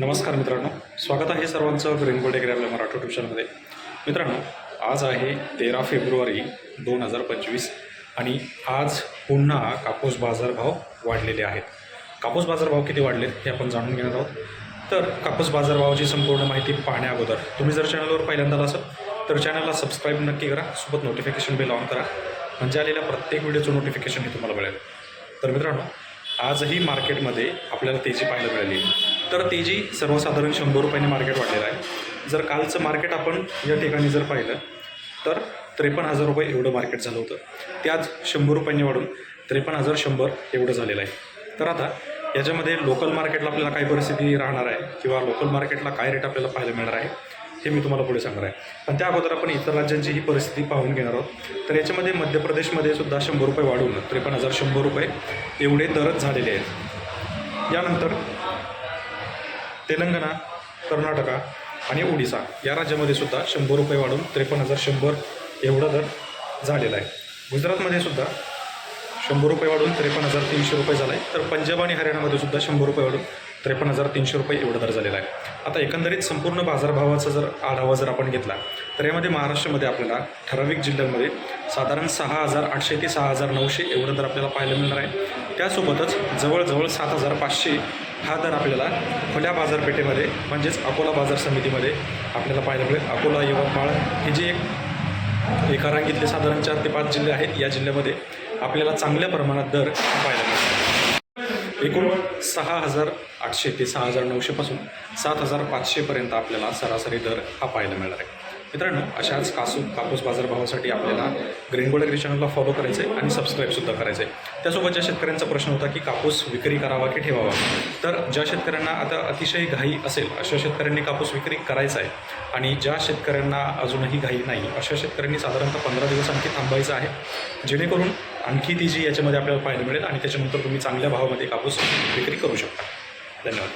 नमस्कार मित्रांनो. स्वागत आहे सर्वांचं ग्रीन टेकरी आपल्या मराठी ट्युशनमध्ये मित्रांनो आज आहे तेरा फेब्रुवारी दोन हजार पंचवीस आणि आज पुन्हा कापूस बाजारभाव वाढलेले आहेत. कापूस बाजारभाव किती वाढलेत हे आपण जाणून घेणार आहोत. तर कापूस बाजारभावाची संपूर्ण माहिती पाहण्या अगोदर तुम्ही जर चॅनलवर पहिल्यांदा असाल तर चॅनलला सबस्क्राईब नक्की करा सोबत नोटिफिकेशन बिल ऑन करा म्हणजे आलेल्या प्रत्येक व्हिडिओचं नोटिफिकेशन हे तुम्हाला मिळेल. तर मित्रांनो आजही मार्केटमध्ये आपल्याला तेजी पाहायला मिळाली तर ती जी सर्वसाधारण शंभर रुपयांनी मार्केट वाढलेलं आहे जर कालचं मार्केट आपण या ठिकाणी जर पाहिलं तर त्रेपन्न हजार रुपये एवढं मार्केट झालं होतं. ते आज शंभर रुपयांनी वाढून त्रेपन्न हजार शंभर एवढं झालेलं आहे. तर आता याच्यामध्ये लोकल मार्केटला आपल्याला काय परिस्थिती राहणार आहे किंवा लोकल मार्केटला काय रेट आपल्याला पाहायला मिळणार आहे हे मी तुम्हाला पुढे सांगणार आहे. पण त्या अगोदर आपण इतर राज्यांची ही परिस्थिती पाहून घेणार आहोत. तर याच्यामध्ये मध्य प्रदेशमध्ये सुद्धा शंभर रुपये वाढून त्रेपन्न हजार शंभर रुपये एवढे दरच झालेले आहेत. यानंतर तेलंगणा कर्नाटका आणि ओडिसा या राज्यामध्ये सुद्धा शंभर रुपये वाढून त्रेपन्न हजार शंभर एवढा दर झालेला आहे. गुजरातमध्ये सुद्धा शंभर रुपये वाढून त्रेपन्न हजार तीनशे रुपये झाला आहे तर पंजाब आणि हरियाणामध्ये सुद्धा शंभर रुपये वाढून त्रेपन्न हजार तीनशे रुपये एवढा दर झालेला आहे. आता एकंदरीत संपूर्ण बाजारभावाचा जर आढावा जर आपण घेतला तर यामध्ये महाराष्ट्रामध्ये आपल्याला ठराविक जिल्ह्यांमध्ये साधारण सहा हजार आठशे ते सहा हजार नऊशे एवढं दर आपल्याला पाहायला मिळणार आहे. त्यासोबतच जवळजवळ सात हजार पाचशे हा दर आपल्याला खुल्या बाजारपेठेमध्ये म्हणजेच अकोला बाजार समितीमध्ये आपल्याला पाहायला मिळेल. अकोला यवतमाळ हे जे एक एका रांगीतले साधारण चार ते पाच जिल्हे आहेत या जिल्ह्यामध्ये आपल्याला चांगल्या प्रमाणात दर पाहायला मिळतात. एकूण सहा हजार आठशे ते सहा हजार नऊशेपासून सात हजार पाचशेपर्यंत आपल्याला सरासरी दर हा पाहायला मिळणार आहे. मित्रांनो अशाच कासू कापूस बाजारभावासाठी आपल्याला ग्रीन गोल्ड ॲग्री चॅनलला फॉलो करायचं आहे आणि सबस्क्राईबसुद्धा करायचं आहे त्यासोबत ज्या शेतकऱ्यांचा प्रश्न होता की कापूस विक्री करावा की ठेवावा तर ज्या शेतकऱ्यांना आता अतिशय घाई असेल अशा शेतकऱ्यांनी कापूस विक्री करायचा आहे आणि ज्या शेतकऱ्यांना अजूनही घाई नाही अशा शेतकऱ्यांनी साधारणतः पंधरा दिवस आणखी थांबायचं आहे. जेणेकरून आणखी ती जी याच्यामध्ये आपल्याला पाहायला मिळेल आणि त्याच्यानंतर तुम्ही चांगल्या भावामध्ये कापूस विक्री करू शकता. धन्यवाद.